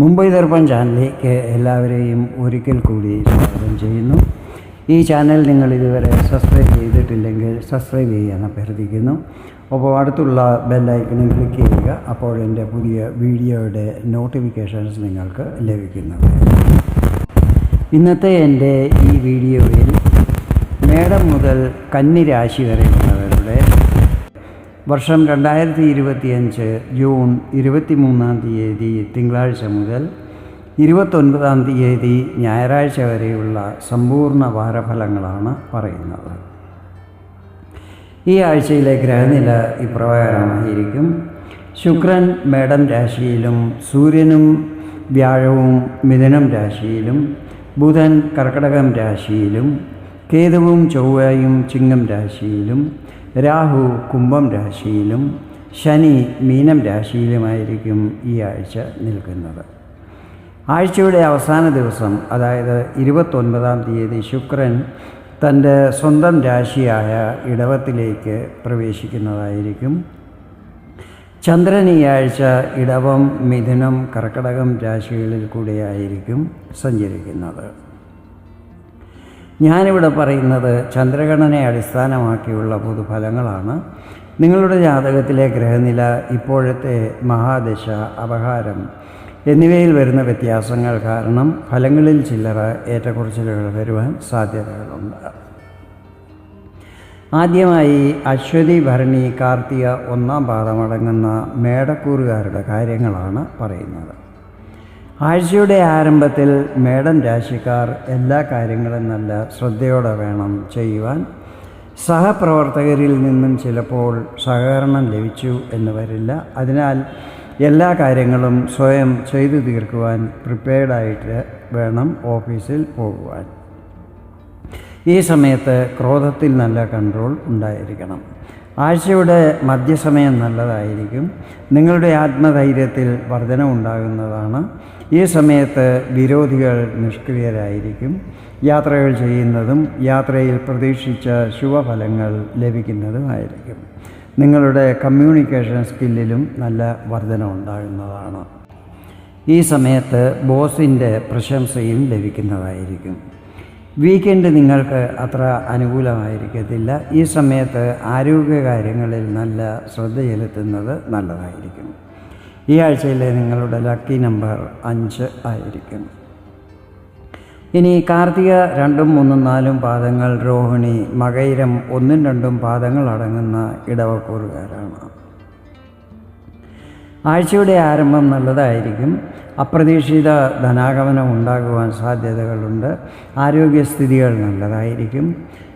മുംബൈ ദർപ്പൺ ചാനലിലേക്ക് എല്ലാവരെയും ഒരിക്കൽ കൂടി സ്വാഗതം ചെയ്യുന്നു. ഈ ചാനൽ നിങ്ങൾ ഇതുവരെ സബ്സ്ക്രൈബ് ചെയ്തിട്ടില്ലെങ്കിൽ സബ്സ്ക്രൈബ് ചെയ്യാൻ അഭ്യർത്ഥിക്കുന്നു. അപ്പോൾ അടുത്തുള്ള ബെല്ലൈക്കണിൽ ക്ലിക്ക് ചെയ്യുക. അപ്പോൾ എന്റെ പുതിയ വീഡിയോയുടെ നോട്ടിഫിക്കേഷൻസ് നിങ്ങൾക്ക് ലഭിക്കുന്നു ഇന്നത്തെ എന്റെ ഈ വീഡിയോയിൽ മേടം മുതൽ കന്നിരാശി രാശി വരെയുള്ളവരുടെ വർഷം രണ്ടായിരത്തി ഇരുപത്തിയഞ്ച് ജൂൺ ഇരുപത്തിമൂന്നാം തീയതി തിങ്കളാഴ്ച മുതൽ ഇരുപത്തൊൻപതാം തീയതി ഞായറാഴ്ച വരെയുള്ള സമ്പൂർണ വാരഫലങ്ങളാണ് പറയുന്നത്. ഈ ആഴ്ചയിലെ ഗ്രഹനില ഇപ്രകാരമായിരിക്കും. ശുക്രൻ മേടം രാശിയിലും സൂര്യനും വ്യാഴവും മിഥുനം രാശിയിലും ബുധൻ കർക്കടകം രാശിയിലും കേതുവും ചൊവ്വയും ചിങ്ങം രാശിയിലും രാഹു കുംഭം രാശിയിലും ശനി മീനം രാശിയിലുമായിരിക്കും ഈ ആഴ്ച നിൽക്കുന്നത്. ആഴ്ചയുടെ അവസാന ദിവസം അതായത് ഇരുപത്തൊൻപതാം തീയതി ശുക്രൻ തന്റെ സ്വന്തം രാശിയായ ഇടവത്തിലേക്ക് പ്രവേശിക്കുന്നതായിരിക്കും. ചന്ദ്രൻ ഈ ആഴ്ച ഇടവം മിഥുനം കർക്കടകം രാശികളിൽ കൂടെയായിരിക്കും സഞ്ചരിക്കുന്നത്. ഞാനിവിടെ പറയുന്നത് ചന്ദ്രഗണനെ അടിസ്ഥാനമാക്കിയുള്ള പൊതുഫലങ്ങളാണ്. നിങ്ങളുടെ ജാതകത്തിലെ ഗ്രഹനില ഇപ്പോഴത്തെ മഹാദശ അപഹാരം എന്നിവയിൽ വരുന്ന വ്യത്യാസങ്ങൾ കാരണം ഫലങ്ങളിൽ ചില്ലറ ഏറ്റക്കുറച്ചിലുകൾ വരുവാൻ സാധ്യതകളുണ്ട്. ആദ്യമായി അശ്വതി ഭരണി കാർത്തിക ഒന്നാം പാദമടങ്ങുന്ന മേടക്കൂറുകാരുടെ കാര്യങ്ങളാണ് പറയുന്നത്. ആഴ്ചയുടെ ആരംഭത്തിൽ മേടം രാശിക്കാർ എല്ലാ കാര്യങ്ങളും നല്ല ശ്രദ്ധയോടെ വേണം ചെയ്യുവാൻ. സഹപ്രവർത്തകരിൽ നിന്നും ചിലപ്പോൾ സഹകരണം ലഭിച്ചു എന്ന് വരില്ല. അതിനാൽ എല്ലാ കാര്യങ്ങളും സ്വയം ചെയ്തു തീർക്കുവാൻ പ്രിപ്പയർഡായിട്ട് വേണം ഓഫീസിൽ പോകുവാൻ. ഈ സമയത്ത് ക്രോധത്തിൽ നല്ല കൺട്രോൾ ഉണ്ടായിരിക്കണം. ആഴ്ചയുടെ മധ്യസമയം നല്ലതായിരിക്കും. നിങ്ങളുടെ ആത്മധൈര്യത്തിൽ വർധനമുണ്ടാകുന്നതാണ് ഈ സമയത്ത് വിരോധികൾ നിഷ്ക്രിയരായിരിക്കും. യാത്രകൾ ചെയ്യുന്നതും യാത്രയിൽ പ്രതീക്ഷിച്ച ശുഭഫലങ്ങൾ ലഭിക്കുന്നതുമായിരിക്കും. നിങ്ങളുടെ കമ്മ്യൂണിക്കേഷൻ സ്കില്ലിലും നല്ല വർധന ഉണ്ടാകുന്നതാണ് ഈ സമയത്ത് ബോസിന്റെ പ്രശംസയും ലഭിക്കുന്നതായിരിക്കും. വീക്കെൻഡ് നിങ്ങൾക്ക് അത്ര അനുകൂലമായിരിക്കത്തില്ല. ഈ സമയത്ത് ആരോഗ്യകാര്യങ്ങളിൽ നല്ല ശ്രദ്ധ ചെലുത്തുന്നത് നല്ലതായിരിക്കും. ഈ ആഴ്ചയിലെ നിങ്ങളുടെ ലക്കി നമ്പർ അഞ്ച് ആയിരിക്കും. ഇനി കാർത്തിക രണ്ടും മൂന്നും നാലും പാദങ്ങൾ രോഹിണി മകൈരം ഒന്നും രണ്ടും പാദങ്ങൾ അടങ്ങുന്ന ഇടവക്കൂറുകാരാണ് ആഴ്ചയുടെ ആരംഭം നല്ലതായിരിക്കും. അപ്രതീക്ഷിത ധനാഗമനം ഉണ്ടാകുവാൻ സാധ്യതകളുണ്ട്. ആരോഗ്യസ്ഥിതികൾ നല്ലതായിരിക്കും.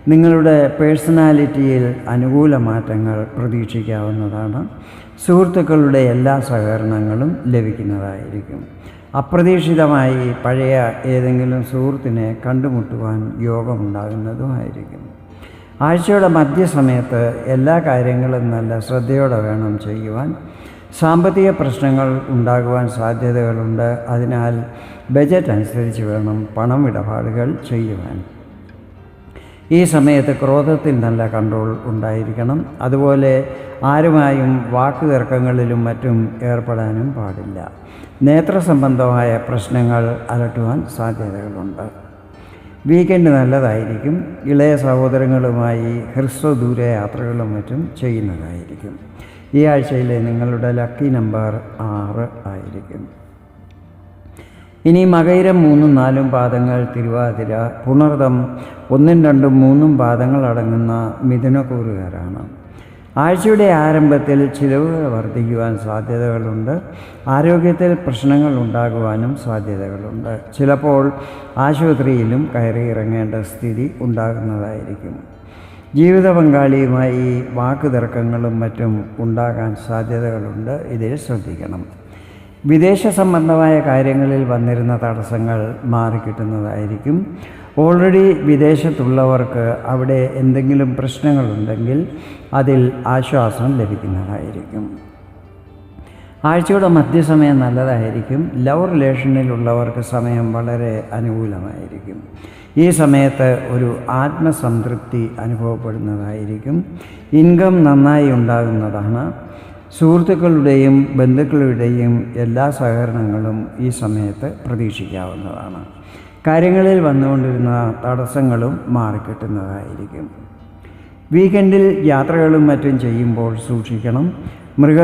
നിങ്ങളുടെ പേഴ്സണാലിറ്റിയിൽ അനുകൂല മാറ്റങ്ങൾ പ്രതീക്ഷിക്കാവുന്നതാണ്. സുഹൃത്തുക്കളുടെ എല്ലാ സഹകരണങ്ങളും ലഭിക്കുന്നതായിരിക്കും. അപ്രതീക്ഷിതമായി പഴയ ഏതെങ്കിലും സുഹൃത്തിനെ കണ്ടുമുട്ടുവാൻ യോഗമുണ്ടാകുന്നതുമായിരിക്കും. ആഴ്ചയുടെ മധ്യസമയത്ത് എല്ലാ കാര്യങ്ങളും നല്ല ശ്രദ്ധയോടെ വേണം ചെയ്യുവാൻ. സാമ്പത്തിക പ്രശ്നങ്ങൾ ഉണ്ടാകുവാൻ സാധ്യതകളുണ്ട്. അതിനാൽ ബജറ്റ് അനുസരിച്ച് വേണം പണം ഇടപാടുകൾ ചെയ്യുവാൻ. ഈ സമയത്ത് ക്രോധത്തിൽ നല്ല കൺട്രോൾ ഉണ്ടായിരിക്കണം. അതുപോലെ ആരുമായും വാക്കുതർക്കങ്ങളിലും മറ്റും ഏർപ്പെടാനും പാടില്ല. നേത്ര സംബന്ധമായ പ്രശ്നങ്ങൾ അലട്ടുവാൻ സാധ്യതകളുണ്ട്. വീക്കെൻഡ് നല്ലതായിരിക്കും. ഇളയ സഹോദരങ്ങളുമായി ഹ്രസ്വദൂര യാത്രകളും മറ്റും ചെയ്യുന്നതായിരിക്കും. ഈ ആഴ്ചയിലെ നിങ്ങളുടെ ലക്കി നമ്പർ ആറ് ആയിരിക്കും ഇനി മകയിരം മൂന്നും നാലും പാദങ്ങൾ തിരുവാതിര പുണർദം ഒന്നും രണ്ടും മൂന്നും പാദങ്ങൾ അടങ്ങുന്ന മിഥുനക്കൂറുകാരാണ് ആഴ്ചയുടെ ആരംഭത്തിൽ ചിലവുകൾ വർദ്ധിക്കുവാൻ സാധ്യതകളുണ്ട്. ആരോഗ്യത്തിൽ പ്രശ്നങ്ങൾ ഉണ്ടാകുവാനും സാധ്യതകളുണ്ട്. ചിലപ്പോൾ ആശുപത്രിയിലും കയറി ഇറങ്ങേണ്ട സ്ഥിതി ഉണ്ടാകുന്നതായിരിക്കും. ജീവിത പങ്കാളിയുമായി വാക്ക് തർക്കങ്ങളും മറ്റും ഉണ്ടാകാൻ സാധ്യതകളുണ്ട്. ഇതിൽ ശ്രദ്ധിക്കണം. വിദേശ സംബന്ധമായ കാര്യങ്ങളിൽ വന്നിരുന്ന തടസ്സങ്ങൾ മാറിക്കിട്ടുന്നതായിരിക്കും ഓൾറെഡി വിദേശത്തുള്ളവർക്ക് അവിടെ എന്തെങ്കിലും പ്രശ്നങ്ങളുണ്ടെങ്കിൽ അതിൽ ആശ്വാസം ലഭിക്കുന്നതായിരിക്കും. ആഴ്ചയുടെ മധ്യസമയം നല്ലതായിരിക്കും. ലവ് റിലേഷനിലുള്ളവർക്ക് സമയം വളരെ അനുകൂലമായിരിക്കും. ഈ സമയത്ത് ഒരു ആത്മസംതൃപ്തി അനുഭവപ്പെടുന്നതായിരിക്കും. ഇൻകം നന്നായി ഉണ്ടാകുന്നതാണ്. സുഹൃത്തുക്കളുടെയും ബന്ധുക്കളുടെയും എല്ലാ സഹകരണങ്ങളും ഈ സമയത്ത് പ്രതീക്ഷിക്കാവുന്നതാണ്. കാര്യങ്ങളിൽ വന്നുകൊണ്ടിരുന്ന തടസ്സങ്ങളും മാറിക്കിട്ടുന്നതായിരിക്കും. വീക്കെൻഡിൽ യാത്രകളും മറ്റും ചെയ്യുമ്പോൾ സൂക്ഷിക്കണം. മൃഗ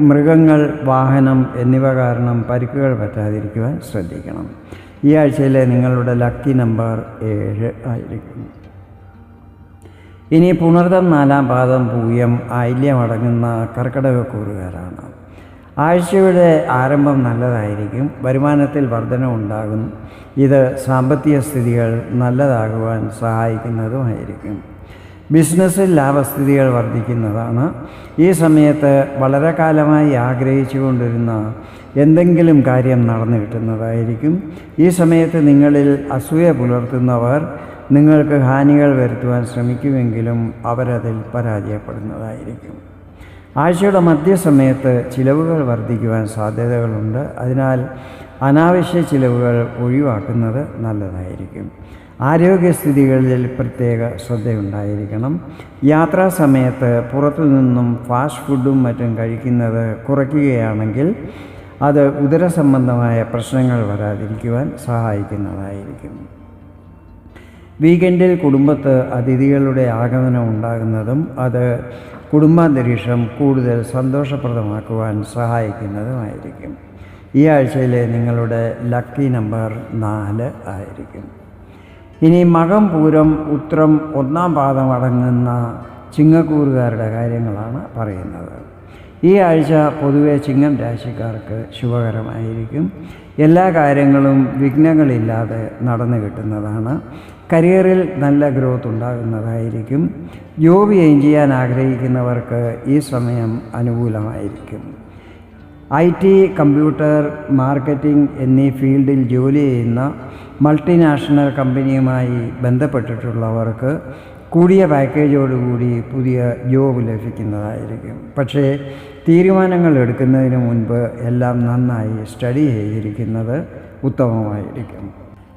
മൃഗങ്ങൾ വാഹനം എന്നിവ കാരണം പരിക്കുകൾ പറ്റാതിരിക്കുവാൻ ശ്രദ്ധിക്കണം. ഈ ആഴ്ചയിലെ നിങ്ങളുടെ ലക്കി നമ്പർ ഏഴ് ആയിരിക്കും. ഇനി പുണർതം നാലാം പാദം പൂയം ആയില്യം അടങ്ങുന്ന കർക്കിടകക്കൂറുകാരാണ്. ആഴ്ചയുടെ ആരംഭം നല്ലതായിരിക്കും വരുമാനത്തിൽ വർധന ഉണ്ടാകും. ഇത് സാമ്പത്തിക സ്ഥിതികൾ നല്ലതാകുവാൻ സഹായിക്കുന്നതുമായിരിക്കും. ബിസിനസ്സിൽ ലാഭസ്ഥിതികൾ വർദ്ധിക്കുന്നതാണ്. ഈ സമയത്ത് വളരെ കാലമായി ആഗ്രഹിച്ചു കൊണ്ടിരുന്ന എന്തെങ്കിലും കാര്യം നടന്നു കിട്ടുന്നതായിരിക്കും. ഈ സമയത്ത് നിങ്ങളിൽ അസൂയ പുലർത്തുന്നവർ നിങ്ങൾക്ക് ഹാനികൾ വരുത്തുവാൻ ശ്രമിക്കുമെങ്കിലും അവരതിൽ പരാജയപ്പെടുന്നതായിരിക്കും. ആഴ്ചയുടെ മധ്യസമയത്ത് ചിലവുകൾ വർദ്ധിക്കുവാൻ സാധ്യതകളുണ്ട്. അതിനാൽ അനാവശ്യ ചിലവുകൾ ഒഴിവാക്കുന്നത് നല്ലതായിരിക്കും. ആരോഗ്യസ്ഥിതികളിൽ പ്രത്യേക ശ്രദ്ധയുണ്ടായിരിക്കണം. യാത്രാ സമയത്ത് പുറത്തു നിന്നും ഫാസ്റ്റ് ഫുഡും മറ്റും കഴിക്കുന്നത് കുറയ്ക്കുകയാണെങ്കിൽ അത് ഉദരസംബന്ധമായ പ്രശ്നങ്ങൾ വരാതിരിക്കുവാൻ സഹായിക്കുന്നതായിരിക്കും. വീക്കെൻഡിൽ കുടുംബത്ത് അതിഥികളുടെ ആഗമനം ഉണ്ടാകുന്നതും അത് കുടുംബാന്തരീക്ഷം കൂടുതൽ സന്തോഷപ്രദമാക്കുവാൻ സഹായിക്കുന്നതുമായിരിക്കും. ഈ ആഴ്ചയിലെ നിങ്ങളുടെ ലക്കി നമ്പർ നാല് ആയിരിക്കും. ഇനി മകം പൂരം ഉത്രം ഒന്നാം പാദം അടങ്ങുന്ന ചിങ്ങക്കൂറുകാരുടെ കാര്യങ്ങളാണ് പറയുന്നത്. ഈ ആഴ്ച പൊതുവെ ചിങ്ങം രാശിക്കാർക്ക് ശുഭകരമായിരിക്കും. എല്ലാ കാര്യങ്ങളും വിഘ്നങ്ങളില്ലാതെ നടന്നു കിട്ടുന്നതാണ്. കരിയറിൽ നല്ല ഗ്രോത്ത് ഉണ്ടാകുന്നതായിരിക്കും. ജോബ് ചെയ്യാൻ ആഗ്രഹിക്കുന്നവർക്ക് ഈ സമയം അനുകൂലമായിരിക്കും. ഐ ടി കമ്പ്യൂട്ടർ മാർക്കറ്റിംഗ് എന്നീ ഫീൽഡിൽ ജോലി ചെയ്യുന്ന മൾട്ടിനാഷണൽ കമ്പനിയുമായി ബന്ധപ്പെട്ടിട്ടുള്ളവർക്ക് കൂടിയ പാക്കേജോടുകൂടി പുതിയ ജോബ് ലഭിക്കുന്നതായിരിക്കും. പക്ഷേ തീരുമാനങ്ങൾ എടുക്കുന്നതിന് മുൻപ് എല്ലാം നന്നായി സ്റ്റഡി ചെയ്തിരിക്കുന്നത് ഉത്തമമായിരിക്കും.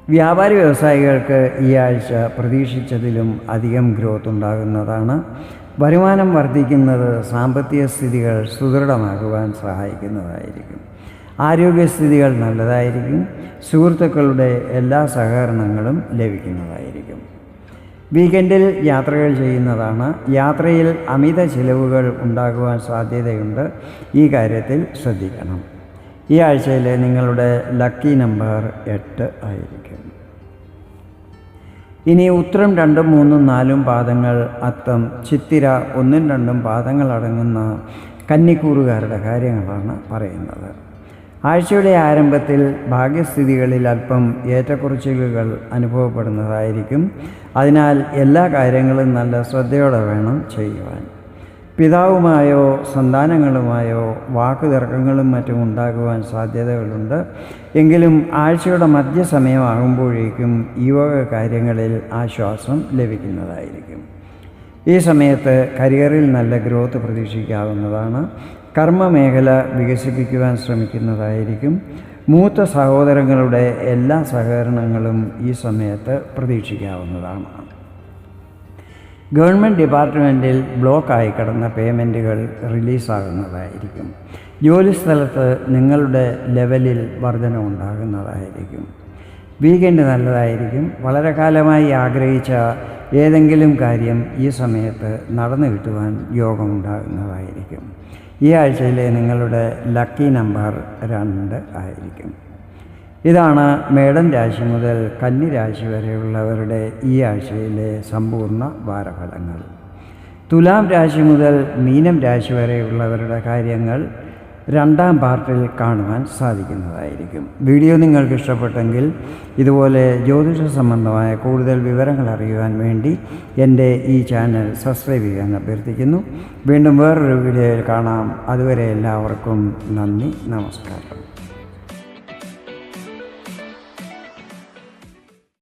വ്യാപാരി വ്യവസായികൾക്ക് ഈ ആഴ്ച പ്രതീക്ഷിച്ചതിലും അധികം ഗ്രോത്ത് ഉണ്ടാകുന്നതാണ്. വരുമാനം വർദ്ധിക്കുന്നത് സാമ്പത്തിക സ്ഥിതികൾ സുദൃഢമാകുവാൻ സഹായിക്കുന്നതായിരിക്കും. ആരോഗ്യസ്ഥിതികൾ നല്ലതായിരിക്കും. സുഹൃത്തുക്കളുടെ എല്ലാ സഹകരണങ്ങളും ലഭിക്കുന്നതായിരിക്കും. വീക്കെൻഡിൽ യാത്രകൾ ചെയ്യുന്നതാണ്. യാത്രയിൽ അമിത ചിലവുകൾ ഉണ്ടാകുവാൻ സാധ്യതയുണ്ട്. ഈ കാര്യത്തിൽ ശ്രദ്ധിക്കണം. ഈ ആഴ്ചയിലെ നിങ്ങളുടെ ലക്കി നമ്പർ എട്ട് ആയിരിക്കും. ഇനി ഉത്തരം രണ്ടും മൂന്നും നാലും പാദങ്ങൾ അത്തം ചിത്തിര ഒന്നും രണ്ടും പാദങ്ങൾ അടങ്ങുന്ന കന്നിക്കൂറുകാരുടെ കാര്യങ്ങളാണ് പറയുന്നത്. ആഴ്ചയുടെ ആരംഭത്തിൽ ഭാഗ്യസ്ഥിതികളിൽ അല്പം ഏറ്റക്കുറച്ചിലുകൾ അനുഭവപ്പെടുന്നതായിരിക്കും. അതിനാൽ എല്ലാ കാര്യങ്ങളും നല്ല ശ്രദ്ധയോടെ വേണം ചെയ്യുവാൻ. പിതാവുമായോ സന്താനങ്ങളുമായോ വാക്കുതർക്കങ്ങളും മറ്റും ഉണ്ടാകുവാൻ സാധ്യതകളുണ്ട്. എങ്കിലും ആഴ്ചയുടെ മധ്യസമയമാകുമ്പോഴേക്കും ഈ വക കാര്യങ്ങളിൽ ആശ്വാസം ലഭിക്കുന്നതായിരിക്കും. ഈ സമയത്ത് കരിയറിൽ നല്ല ഗ്രോത്ത് പ്രതീക്ഷിക്കാവുന്നതാണ്. കർമ്മമേഖല വികസിപ്പിക്കുവാൻ ശ്രമിക്കുന്നതായിരിക്കും. മൂത്ത സഹോദരങ്ങളുടെ എല്ലാ സഹകരണങ്ങളും ഈ സമയത്ത് പ്രതീക്ഷിക്കാവുന്നതാണ്. ഗവൺമെന്റ് ഡിപ്പാർട്ട്മെന്റിൽ ബ്ലോക്കായി കിടന്ന പേയ്മെന്റുകൾ റിലീസാകുന്നതായിരിക്കും. ജോലിസ്ഥലത്ത് നിങ്ങളുടെ ലെവലിൽ വർധന ഉണ്ടാകുന്നതായിരിക്കും. വീക്കെൻഡ് നല്ലതായിരിക്കും. വളരെ കാലമായി ആഗ്രഹിച്ച ഏതെങ്കിലും കാര്യം ഈ സമയത്ത് നടന്നു കിട്ടുവാൻ യോഗമുണ്ടാകുന്നതായിരിക്കും ഈ ആഴ്ചയിലെ നിങ്ങളുടെ ലക്കി നമ്പർ രണ്ട് ആയിരിക്കും. ഇതാണ് മേടൻ രാശി മുതൽ കന്നി രാശി വരെയുള്ളവരുടെ ഈ ആഴ്ചയിലെ സമ്പൂർണ വാരഫലങ്ങൾ. തുലാം രാശി മുതൽ മീനം രാശി വരെയുള്ളവരുടെ കാര്യങ്ങൾ രണ്ടാം പാർട്ടിൽ കാണുവാൻ സാധിക്കുന്നതായിരിക്കും. വീഡിയോ നിങ്ങൾക്ക് ഇഷ്ടപ്പെട്ടെങ്കിൽ ഇതുപോലെ ജ്യോതിഷ സംബന്ധമായ കൂടുതൽ വിവരങ്ങൾ അറിയുവാൻ വേണ്ടി എന്റെ ഈ ചാനൽ സബ്സ്ക്രൈബ് ചെയ്യാൻ അഭ്യർത്ഥിക്കുന്നു. വീണ്ടും വേറൊരു വീഡിയോയിൽ കാണാം. അതുവരെ എല്ലാവർക്കും നന്ദി നമസ്കാരം.